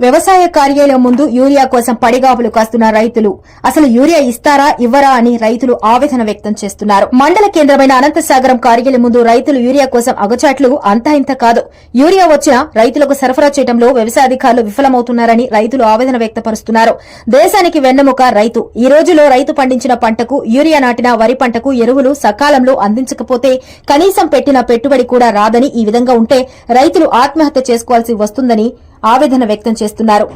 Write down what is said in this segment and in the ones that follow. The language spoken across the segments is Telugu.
వ్యవసాయ కార్యాలయం ముందు యూరియా కోసం పడిగాపులు కాస్తున్న రైతులు. అసలు యూరియా ఇస్తారా ఇవ్వరా అని రైతులు ఆవేదన వ్యక్తం చేస్తున్నారు. మండల కేంద్రమైన అనంతసాగరం కార్యాలయం ముందు రైతులు యూరియా కోసం అగచాట్లు అంతా ఇంత కాదు. యూరియా వచ్చినా రైతులకు సరఫరా చేయడంలో వ్యవసాయ అధికారులు విఫలమవుతున్నారని రైతులు ఆవేదన వ్యక్తపరుస్తున్నారు. దేశానికి వెన్నెముక రైతు. ఈ రోజులో రైతు పండించిన పంటకు యూరియా నాటిన వరి పంటకు ఎరువులు సకాలంలో అందించకపోతే కనీసం పెట్టిన పెట్టుబడి కూడా రాదని ఈ విధంగా ఉంటే రైతులు ఆత్మహత్య చేసుకోవాల్సి వస్తుందని ఆవేదన వ్యక్తం చేస్తున్నారు.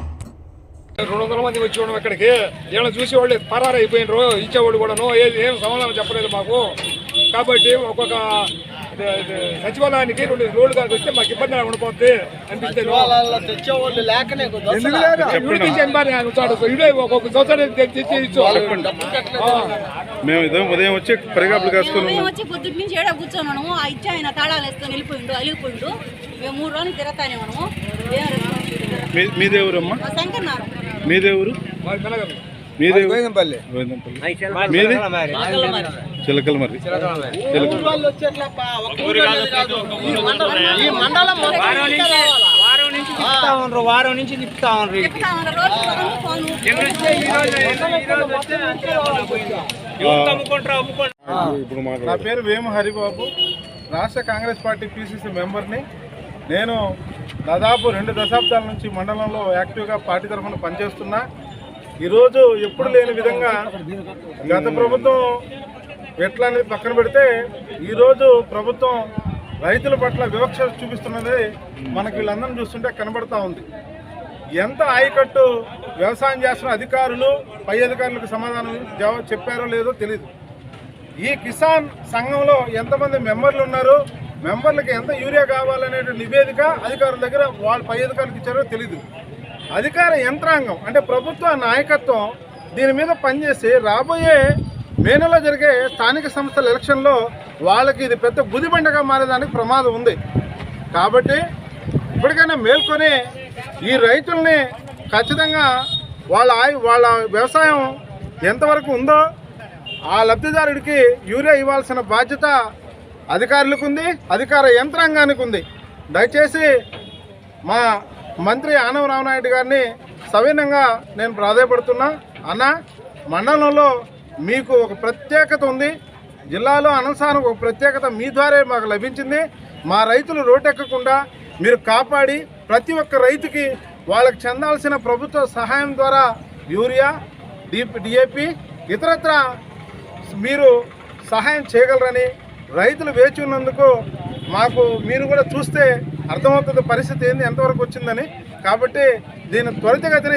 రెండు వందల మంది వచ్చి ఉండడం ఇక్కడికి ఏమైనా చూసేవాళ్ళు పరారైపోయినరు ఇచ్చేవాళ్ళు కూడాను. ఏది ఏం సమాధానం చెప్పలేదు మాకు. కాబట్టి ఒక్కొక్క సచివాలయానికి రెండు రోడ్లు కాదు వస్తే మాకు ఇబ్బంది ఆ. మేము ఇదే ఉదయం వచ్చి పరిగాపులు కాసుకొని మేము వచ్చి పొద్దున్న నుంచి ఏడ కూర్చోన్నాము ఆ ఇచ్చి ఆయన తాళాలు వేసుకొని వెళ్ళిపోయిండు అలిగిపోయిండు. మేము మూడు రోజులు తిరగతానే మనము మీదేవురమ్మా మీదేవురు మాది గోవిందపల్లి. మీది చిలకల మరి చిలకల వారం నుంచి తిప్పుతా నా పేరు వేమ హరిబాబు. రాష్ట్ర కాంగ్రెస్ పార్టీ పిసిసి మెంబర్ని. నేను దాదాపు రెండు దశాబ్దాల నుంచి మండలంలో యాక్టివ్గా పార్టీ తరఫున పనిచేస్తున్నా. ఈరోజు ఎప్పుడు లేని విధంగా గత ప్రభుత్వం ఎట్లా అనేది పక్కన పెడితే ఈరోజు ప్రభుత్వం రైతుల పట్ల వివక్ష చూపిస్తున్నది మనకి వీళ్ళందరం చూస్తుంటే కనబడతా ఉంది. ఎంత ఆయకట్టు వ్యవసాయం చేస్తున్న అధికారులు పై అధికారులకు సమాధానం చెప్పారో లేదో తెలియదు ఈ కిసాన్ సంఘంలో ఎంతమంది మెంబర్లు ఉన్నారు మెంబర్లకు ఎంత యూరియా కావాలనే నివేదిక అధికారుల దగ్గర వాళ్ళ పై అధికారులకు ఇచ్చారో తెలియదు అధికార యంత్రాంగం అంటే ప్రభుత్వ నాయకత్వం దీని మీద పనిచేసి రాబోయే మే నెలలో జరిగే స్థానిక సంస్థల ఎలక్షన్లో వాళ్ళకి ఇది పెద్ద గుదిబండగా మారేదానికి ప్రమాదం ఉంది. కాబట్టి ఇప్పటికైనా మేల్కొని ఈ రైతుల్ని ఖచ్చితంగా వాళ్ళ ఆయు వాళ్ళ వ్యవసాయం ఎంతవరకు ఉందో ఆ లబ్ధిదారుడికి యూరియా ఇవ్వాల్సిన బాధ్యత అధికారులకు ఉంది అధికార యంత్రాంగానికి ఉంది దయచేసి మా మంత్రి ఆనవ రామనాయుడు గారిని సవినంగా నేను ప్రాధాయపడుతున్నా. అన్న మండలంలో మీకు ఒక ప్రత్యేకత ఉంది. జిల్లాలో అనసానం ఒక ప్రత్యేకత మీ ద్వారా మాకు లభించింది. మా రైతులు రోడ్డెక్కకుండా మీరు కాపాడి ప్రతి ఒక్క రైతుకి వాళ్ళకి చెందాల్సిన ప్రభుత్వ సహాయం ద్వారా యూరియా డి డిఏపి ఇతరత్ర మీరు సహాయం చేయగలరని రైతులు వేచి ఉన్నందుకు మాకు మీరు కూడా చూస్తే అర్థమవుతుంది పరిస్థితి ఏంది ఎంతవరకు వచ్చిందని. కాబట్టి దీన్ని త్వరితగతిన